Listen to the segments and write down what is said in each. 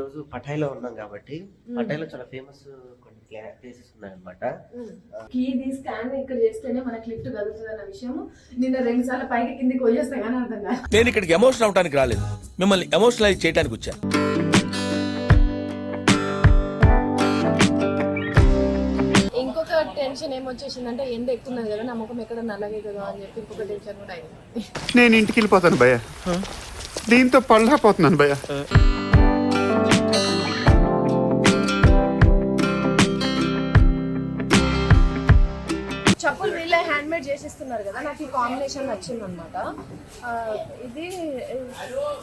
రోజు పటాయిలో ఉన్నాం కాబట్టి పటాయిలో చాలా ఫేమస్ కొన్ని ప్లేసెస్ ఉన్నాయన్నమాట. కీ ది స్కాన్ ఇక్కడ చేస్తేనే మనకి లిఫ్ట్ కదులుతుంది అన్న విషయం నిన్న రెండు సార్లు పైకి కిందికి వచ్చేస్తాం కానీ అర్థం కాదు. నేను ఇక్కడికి ఎమోషన్ అవడానికి రాలేదు. మిమ్మల్ని ఎమోషనలైజ్ చేయడానికి వచ్చా? ఇంకొక టెన్షన్ ఏమొచ్చేసిందంటే ఎండ ఎక్కుతున్నది కదా నా ముఖం ఎక్కడ నల్లగే కదా అని చెప్పి ఇంకొక టెన్షన్ కూడా అయింది. నేను ఇంటికి వెళ్ళిపోతాను భయ్య. దీంతో పళ్ళపోతున్నాను భయ్య. మేడ్ చేసిస్తున్నారు కదా నాకు ఈ కాంబినేషన్ నచ్చింది అనమాట ఇది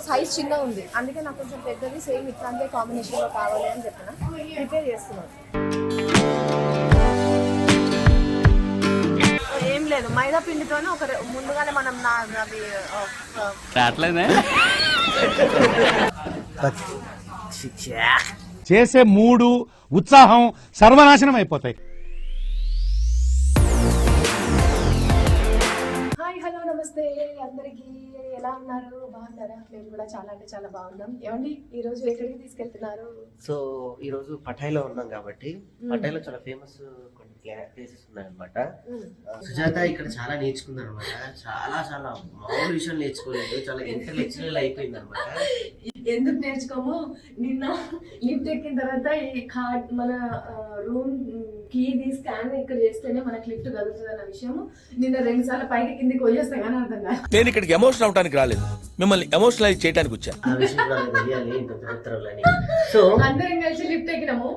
సైజ్ చిన్న ఉంది. అందుకే నాకు కొంచెం పెద్దది సేమ్ ఇట్లాంటి కాంబినేషన్లో కావాలి అని చెప్పిన. ప్రిపేర్ చేస్తున్నాను ఏం లేదు మైదా పిండితోనే ఒక ముందుగానే మనం నా అవి చేసే మూడు ఉత్సాహం సర్వనాశనం అయిపోతాయి. ఎలా ఉన్నారు? బాగున్నారా? మేము కూడా చాలా అంటే చాలా బాగున్నాం. ఏమండి ఈ రోజు ఎక్కడికి తీసుకెళ్తున్నారు? సో ఈ రోజు పటాయిలో ఉన్నాం కాబట్టి పటాయిలో చాలా ఫేమస్ కొన్ని ప్లేసెస్ ఉన్నాయన్నమాట. సుజాత ఇక్కడ చాలా నేర్చుకుంది అనమాట చాలా చాలా మామూలు విషయాలు నేర్చుకోలేదు. చాలా ఇంటలెక్చువల్ అయిపోయింది అనమాట ఎందుకు నేర్చుకోము? నిన్న లిఫ్ట్ ఎక్కిన తర్వాత ఈ కార్డ్ మన రూమ్ కీ ది స్కాన్ ఇక్కడ చేస్తేనే మనకి లిఫ్ట్ కదులుతుంది అన్న విషయం నిన్న రెండు సార్లు పైకి కిందికి వచ్చేస్తాం కానీ అర్థం కాదు. నేను ఇక్కడికి ఎమోషన్ అవడానికి రాలేదు. మిమ్మల్ని ఎమోషనలైజ్ చేయడానికి వచ్చా ఆ విషయం కూడా నాకు తెలియాలి ఇంత ఉత్తరాలని సో అందరం కలిసి లిఫ్ట్ ఎక్కినాము.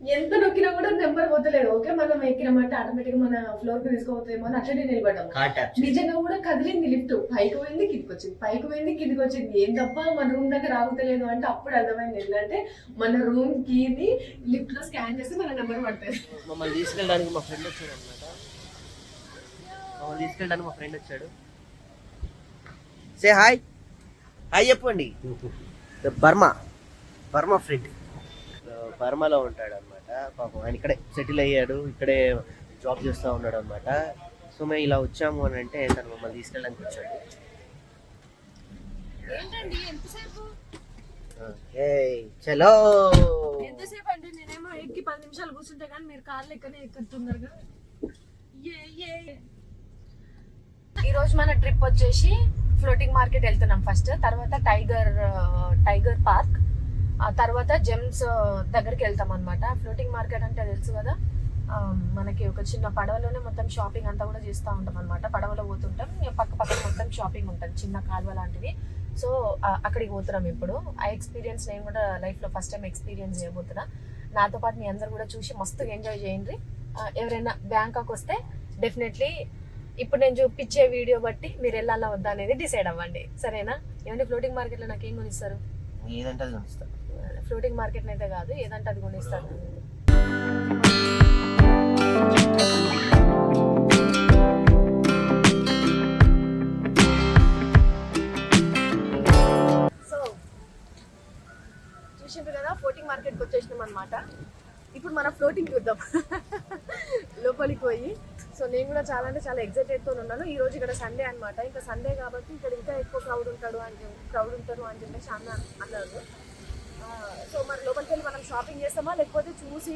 ఎంత నొక్కినా కూడా నెంబర్ పోతలేదు. ఓకే మనం ఎక్కినామంటే ఆటోమేటిక్ మన ఫ్లోర్కి తీసుకోవచ్చేమో అని అట్లనే ట్యాప్ నిజంగా కూడా కదిలింది లిఫ్ట్. పైకి పోయింది కిందికి వచ్చింది. పైకి పోయింది కిందికి వచ్చింది. ఏం తప్ప మన రూమ్ దగ్గర ఆగుతలేదు అంటే అప్పుడు అర్థమైంది ఏంటంటే మన రూమ్ కీని లిఫ్ట్లో స్కాన్ చేస్తే మన నెంబర్ పడుతుంది మమ్మల్ని తీసుకెళ్ళడానికి మా ఫ్రెండ్ వచ్చాడు అనమాట మమ్మల్ని తీసుకెళ్ళడానికి మా ఫ్రెండ్ వచ్చాడు. సే హాయ్ హాయ్ చెప్పండి. బర్మా బర్మా ఫ్రెండ్ బర్మాలో ఉంటాడు అనమాట పాపం ఆయన ఇక్కడే సెటిల్ అయ్యాడు ఇక్కడే జాబ్ చేస్తూ ఉన్నాడు అనమాట సో మేము ఇలా వచ్చాము అని అంటే తను మమ్మల్ని తీసుకెళ్ళడానికి వచ్చాడు. ఏంటండి? ఎంతసేపు? ఏ చలో! ఎంతసేపు అండి నేనేమో ఎక్కి పది నిమిషాలు కూర్చుంటే కానీ మీరు కార్లు ఎక్కనే ఎక్కుతున్నారు కదా ఈ రోజు మన ట్రిప్ వచ్చేసి ఫ్లోటింగ్ మార్కెట్ వెళ్తున్నాం ఫస్ట్. తర్వాత టైగర్ టైగర్ పార్క్. ఆ తర్వాత జెమ్స్ దగ్గరికి వెళ్తాం అనమాట ఫ్లోటింగ్ మార్కెట్ అంటే తెలుసు కదా? మనకి ఒక చిన్న పడవలోనే మొత్తం షాపింగ్ అంతా కూడా చేస్తూ ఉంటాం అనమాట పడవలో పోతుంటాం ఇక పక్క పక్కన మొత్తం షాపింగ్ ఉంటుంది చిన్న కాలువ లాంటిది. సో అక్కడికి పోతున్నాం ఇప్పుడు. ఆ ఎక్స్పీరియన్స్ నేను కూడా లైఫ్లో ఫస్ట్ టైం ఎక్స్పీరియన్స్ చేయబోతున్నా. నాతో పాటు మీ అందరు కూడా చూసి మస్తుగా ఎంజాయ్ చేయండి. ఎవరైనా బ్యాంకాక్ వస్తే డెఫినెట్లీ ఇప్పుడు నేను చూపించే వీడియో బట్టి మీరు వెళ్ళాలా వద్దా అనేది డిసైడ్ అవ్వండి. సరేనా? ఏమంటే ఫ్లోటింగ్ మార్కెట్లో నాకు ఏం కొనిస్తారు? ఏదంటే అది ఫ్లోటింగ్ మార్కెట్ అయితే కాదు ఏదంటే అది కొనిస్తారు. సో చూసిండ్రు కదా ఫ్లోటింగ్ మార్కెట్కి వచ్చేసినాం అనమాట ఇప్పుడు మనం ఫ్లోటింగ్ చూద్దాం. లోపలికి పోయి. సో నేను కూడా చాలా అంటే చాలా ఎక్సైటెడ్తో ఉన్నాను. ఈ రోజు ఇక్కడ సండే అనమాట ఇంకా సండే కాబట్టి ఇక్కడ ఇంకా ఎక్కువ క్రౌడ్ ఉంటాడు అని క్రౌడ్ ఉంటారు అని చెప్పేసి అన్న అన్నారు. సో మరి లోపలికి వెళ్ళి మనం షాపింగ్ చేస్తామా లేకపోతే చూసి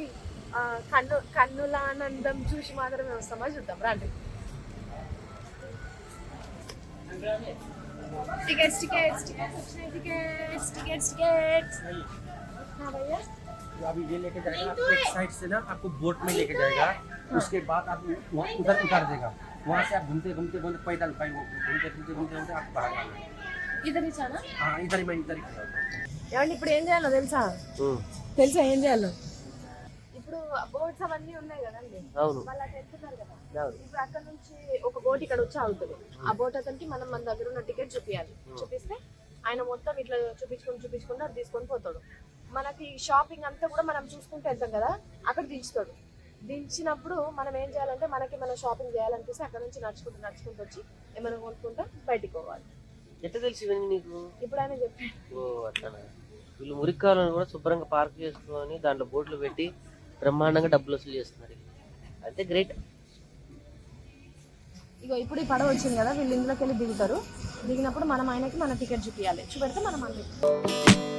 ఆ, కన్ను కన్నుల ఆనందం చూసి మాత్రమే వస్తామా చూద్దాం రండి టికెట్స్ టికెట్స్ టికెట్స్ వచ్చినాయి టికెట్స్ టికెట్స్ టికెట్స్ భయ్యా अभी ये लेके जाएगा आपको एक साइड से ना आपको बोट में लेके जाएगा उसके बाद आप वहाँ उधर उतार देगा वहाँ से आप घूमते घूमते घूमते पैदल पैदल घूमते घूमते घूमते घूमते आप बाहर आना है। ఇద్దరు ఇచ్చానా हाँ इधर ही मैं इधर ही खड़ा हूँ। ఏమండి ఇప్పుడు ఏం చేయాలో తెలుసా? తెలుసా ఏం చేయాలో? ఇప్పుడు బోట్స్ అవన్నీ ఉన్నాయి కదండి. అవును. వాళ్ళు అటు వెళ్తున్నారు కదా. ఇప్పుడు అక్కడ నుంచి ఒక బోట్ ఇక్కడ వచ్చి ఆగుతుంది. ఆ బోట్ అతనికి మనం మన దగ్గర ఉన్న టికెట్ చూపించాలి చూపిస్తే ఆయన మొత్తం ఇట్లా చూపించుకొని చూపించుకుంటూ అది తీసుకొని పోతాడు. మనకి షాపింగ్ అంతా కూడా మనం చూసుకుంటూ వెళ్తాం కదా అక్కడ దించుతాడు. దించినప్పుడు మనం ఏం చేయాలంటే మనకి మనం షాపింగ్ చేయాలనిపిస్తే అక్కడ నుంచి నడుచుకుంటూ నడుచుకుంటూ వచ్చి ఏమైనా కొనుక్కుంటా బయటికి పోవాలి. ఎట్లా తెలిసి ఇవన్నీ నీకు? ఇప్పుడు ఆయన చెప్పాడు. వీళ్ళు మురికాలను కూడా శుభ్రంగా పార్క్ చేసుకొని దాంట్లో బోట్లు పెట్టి బ్రహ్మాండంగా డబ్బులు వసూలు చేస్తున్నారు. అంతే గ్రేట్. ఇగో ఇప్పుడు ఈ పడవ వచ్చింది కదా వీళ్ళు ఇందులోకి వెళ్ళి దిగుతారు. దిగినప్పుడు మనం ఆయనకి మన టికెట్ చూపించాలి చూపెడితే మనం అందుకు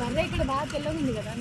బర్రె ఇక్కడ బాగా తెల్లగా ఉంది కదా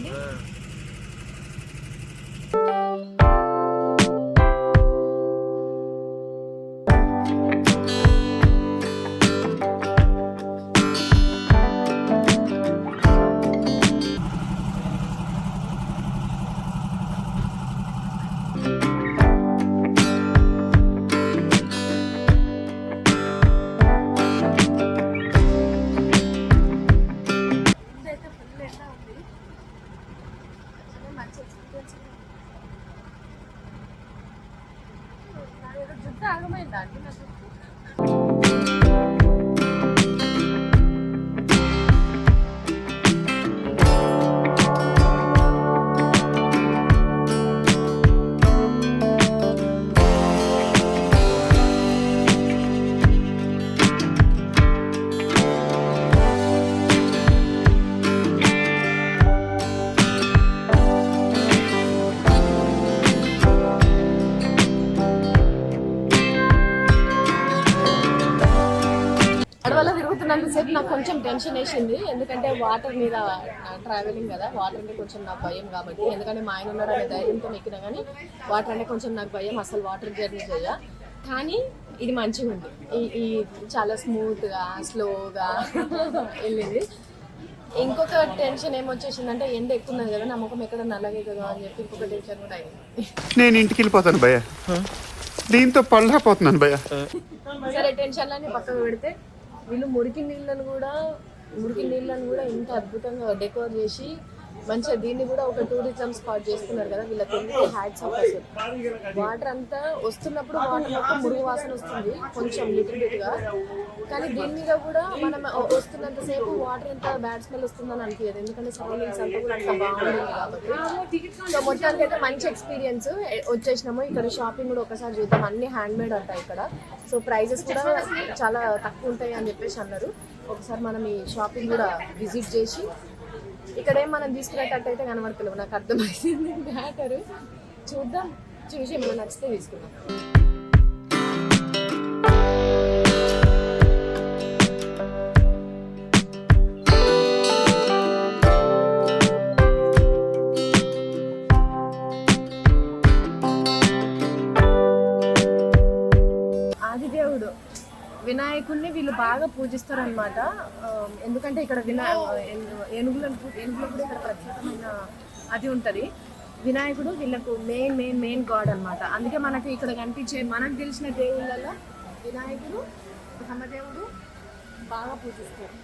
తిరుగుతున్నంతసేపు నాకు కొంచెం టెన్షన్ వేసింది. ఎందుకంటే వాటర్ మీద ట్రావెలింగ్ కదా వాటర్ అంటే కొంచెం నాకు భయం కాబట్టి. ఎందుకంటే మా ఆయన ఉన్నాడు అనే ధైర్యంతో ఎక్కినా కానీ వాటర్ అంటే కొంచెం నాకు భయం అసలు వాటర్ జర్నీ చేయ. కానీ ఇది మంచిగా ఉంది. ఈ ఈ చాలా స్మూత్గా స్లోగా వెళ్ళింది. ఇంకొక టెన్షన్ ఏమొచ్చేసిందంటే ఎండ ఎక్కుతున్నది కదా నా ముఖం ఎక్కడ నల్లగే కదా అని చెప్పి ఇంకొక టెన్షన్ కూడా అయింది. నేను ఇంటికి వెళ్ళిపోతాను భయ్య. దీంతో పళ్ళపోతున్నాను భయ్య. సరే టెన్షన్లన్నీ పక్కకు పెడితే వీళ్ళు మురికి నీళ్ళను కూడా మురికి నీళ్ళను కూడా ఇంత అద్భుతంగా డెకోర్ చేసి మంచిగా దీన్ని కూడా ఒక టూరిజం స్పాట్ చేస్తున్నారు కదా వీళ్ళకి ఎందుకు హ్యాట్స్ ఆఫ్ అసలు? వాటర్ అంతా వస్తున్నప్పుడు వాటర్ మొత్తం మురుగు వాసన వస్తుంది కొంచెం లిటిల్గా. కానీ దీని మీద కూడా మనం వస్తున్నంత సేపు వాటర్ ఎంత బ్యాడ్ స్మెల్ వస్తుందని అనిపించదు ఎందుకంటే సరౌండింగ్స్ అంతా కూడా అంత బాగుంటుంది కాబట్టి. సో మొత్తానికి అయితే మంచి ఎక్స్పీరియన్స్ వచ్చేసినాము. ఇక్కడ షాపింగ్ కూడా ఒకసారి చూద్దాం. అన్ని హ్యాండ్ మేడ్ అంటాయి ఇక్కడ. సో ప్రైజెస్ కూడా చాలా తక్కువ ఉంటాయి అని చెప్పేసి అన్నారు. ఒకసారి మనం ఈ షాపింగ్ కూడా విజిట్ చేసి ఇక్కడ ఏం మనం తీసుకునేటట్టయితే కనబడతలేవు. నాకు అర్థమైంది. మ్యాటర్ చూద్దాం. చూసి ఏమైనా నచ్చితే తీసుకుందాం. ఆదిదేవుడు. వినాయకుడిని వీళ్ళు బాగా పూజిస్తారనమాట ఎందుకంటే ఇక్కడ వినా ఏను- ఏనుగులను పూ- ఏనుగులు కూడా ఇక్కడ ప్రత్యేకమైన అది ఉంటది. వినాయకుడు వీళ్ళకు మెయిన్ మెయిన్ మెయిన్ గాడ్ అన్నమాట. అందుకే మనకు ఇక్కడ కనిపించే మనకు తెలిసిన దేవుళ్ళలో వినాయకుడు బ్రహ్మదేవుడు బాగా పూజిస్తారు.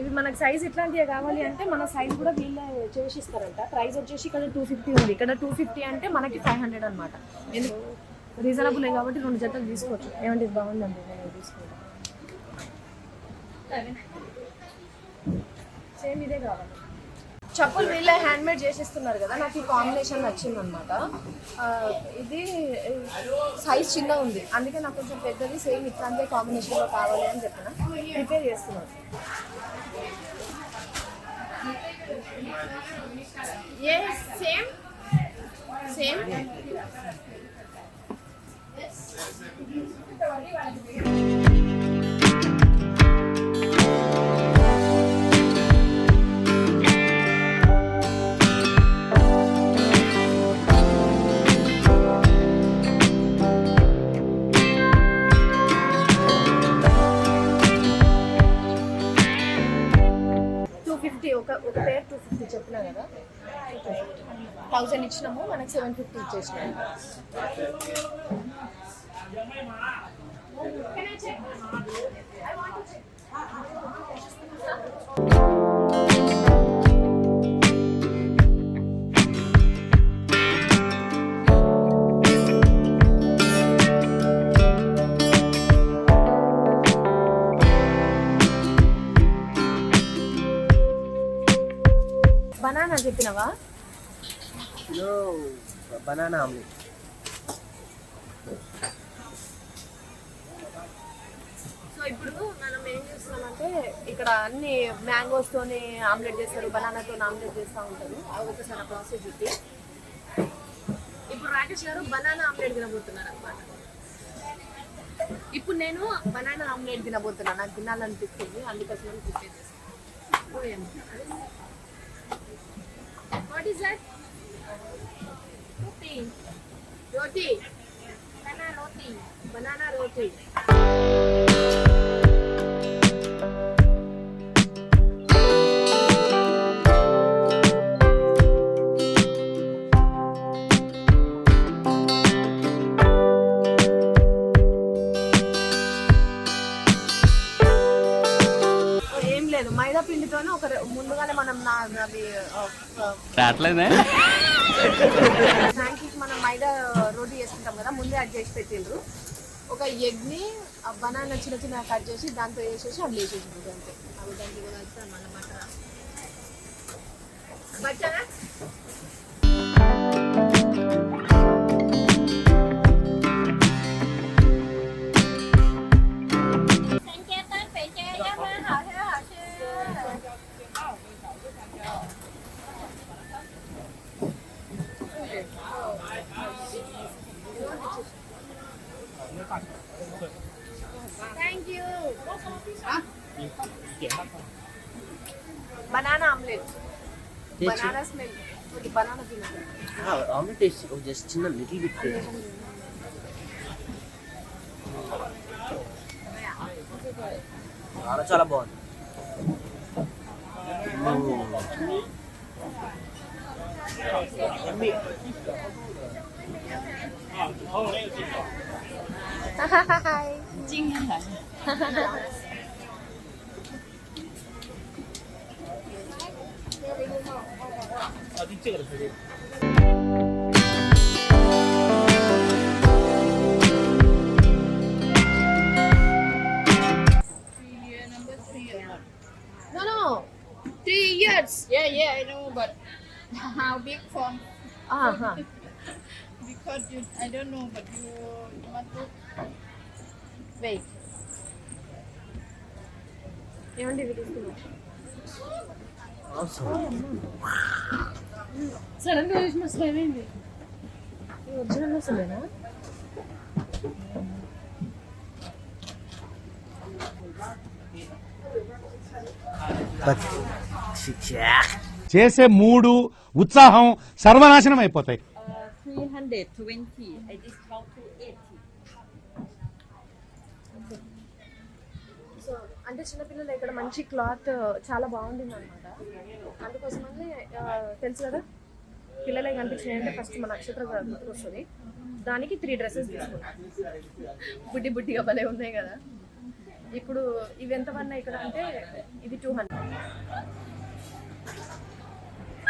ఇవి మనకు సైజ్ ఎట్లాంటివి కావాలి అంటే మన సైజ్ కూడా వీళ్ళే చేసిస్తారంట. ప్రైస్ వచ్చేసి ఇక్కడ టూ ఫిఫ్టీ ఉంది. ఇక్కడ టూ ఫిఫ్టీ అంటే మనకి ఫైవ్ హండ్రెడ్ అనమాట ఎందుకు రీజనబుల్ కాబట్టి రెండు జతలు తీసుకోవచ్చు. ఏమంటే ఇది బాగుందండి నేను తీసుకుంటాను సేమ్ ఇదే కావాలి. చెప్పులు వీళ్ళే హ్యాండ్ మేడ్ చేసిస్తున్నారు కదా నాకు ఈ కాంబినేషన్ నచ్చింది అనమాట ఇది సైజ్ చిన్న ఉంది. అందుకే నాకు కొంచెం పెద్దది సేమ్ ఇట్లాంటి కాంబినేషన్లో కావాలి అని చెప్పిన. ప్రిపేర్ చేస్తున్నాను Yes, same. Same. ఫిఫ్టీ ఒక ఒక పేర్ టూ ఫిఫ్టీ చెప్పినా కదా? థౌసండ్ ఇచ్చినాము మనకి సెవెన్ ఫిఫ్టీ ఇచ్చేసినాము బనానా చెప్పినవా? Banana omelette. ఇప్పుడు మనం ఏం చేస్తున్నామంటే ఇక్కడ అన్ని మ్యాంగోస్ తోనే ఆమ్లెట్ చేస్తారు బనానాతో ఆమ్లెట్ చేస్తూ ఉంటారు. అవి ఒకసారి ప్రాసెస్ ఇది. ఇప్పుడు రాకేష్ గారు బనానా ఆమ్లెట్ తినబోతున్నారు అనమాట ఇప్పుడు నేను బనానా ఆమ్లెట్ తినబోతున్నాను నాకు తినాలనిపిస్తుంది అందుకోసం ప్రిపేర్ చేస్తాను what is that roti roti banana roti banana roti లేదు మైదా పిండితోనే ఒక ముందుగానే మనం నా అవి ఫ్రాంకీకి మనం మైదా రోటీ చేసుకుంటాం కదా ముందే యాడ్ చేసి పెట్టిండ్రు. ఒక ఎగ్ని బనానా చిన్న చిన్న కట్ చేసి దాంతో వేసేసి అవి వేసేసి అంతే. అవి దానికి కూడా వేస్తాం మళ్ళీ బట్టర్ బట్టరా ఆమ్లెట్ వేసి జస్ట్ చిన్న లిటిల్ బిట్ చాలా చాలా బాగుంది Yummy. Hi No, how big from? Uh-huh. Because you, I don't know, but you, you want to. Wait. ఏమండి ఇవి తీసుకున్నాం సడన్గా చూసిన అసలు ఏమైంది ఒరిజినల్ అసలేనా చేసే మూడు ఉత్సాహం సర్వనాశనం అయిపోతాయి. Uh, 320. I discount to 80. So అంటే చిన్నపిల్లలు ఇక్కడ మంచి క్లాత్ చాలా బాగుండింది అనమాట అందుకోసమని ఆ, తెలుసు కదా? పిల్లలే కనిపించినాయి అంటే ఫస్ట్ మన నక్షత్ర వస్తుంది. దానికి త్రీ డ్రెస్సెస్ తీసుకున్నాం. బుడ్డి బుడ్డిగా భలే ఉన్నాయి కదా? ఇప్పుడు ఇవి ఎంత పడినాయి ఇక్కడ అంటే ఇది టూ హండ్రెడ్